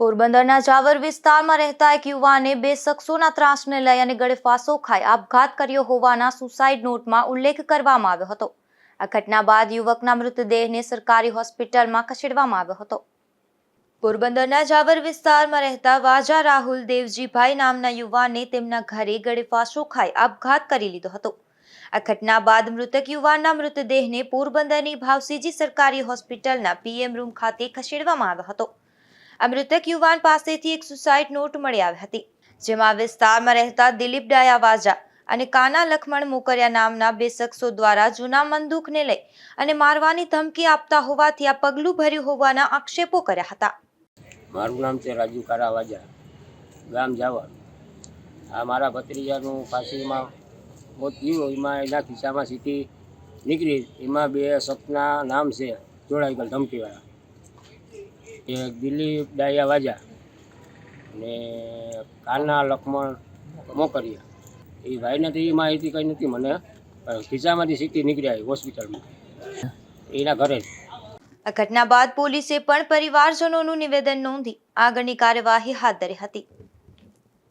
પોરબંદરના જાવર વિસ્તારમાં રહેતા એક યુવાને બે શખ્સોના ત્રાસને લઈ અને ગળે ફાંસો ખાઈ આપઘાત કર્યો હોવાના સુસાઇડ નોટમાં ઉલ્લેખ કરવામાં આવ્યો હતો. આ ઘટના બાદ યુવકના મૃતદેહને સરકારી હોસ્પિટલમાં ખસેડવામાં આવ્યો હતો. પોરબંદરના જાવર વિસ્તારમાં રહેતા વાજા રાહુલ દેવજીભાઈ નામના યુવાને તેમના ઘરે ગળે ફાંસો ખાઈ આપઘાત કરી લીધો હતો. આ ઘટના બાદ મૃતક યુવાનના મૃતદેહને પોરબંદરની ભાવસીજી સરકારી હોસ્પિટલના પીએમ રૂમ ખાતે ખસેડવામાં આવ્યો હતો. આ મૃતક યુવાન પાસેથી એક સુસાઇડ નોટ મળી આવી હતી, જેમાં વિસ્તારમાં રહેતા દિલીપ ડાયા વાજા અને કાના લખમણ મોકરિયા નામના બે શખ્સો દ્વારા જૂના મંદુકને લઈ અને મારવાની ધમકી આપતા હોવાથી આ પગલું ભર્યું હોવાના આક્ષેપો કર્યા હતા. મારું નામ છે રાજુ કારાવાજા, ગામ જાવર આ મારા ભત્રીજાનું ફાંસીમાં મોત થયું, એમાં એના ખિસ્સામાં સીટી નીકળી, એમાં બે સપના, નામ છે, જોડાઈ ગયેલ ધમકીવાળા. એક દિલીપ ડાયા વાજા અને કાના લક્ષ્મણ મોકરિયા. એ ભાઈને તો એ માહિતી કંઈ નથી મને ખિસ્સામાંથી સીટી નીકળી આવી હોસ્પિટલમાં. એના ઘરે આ ઘટના બાદ પોલીસે પણ પરિવારજનોનું નિવેદન નોંધી આગળની કાર્યવાહી હાથ ધરી હતી.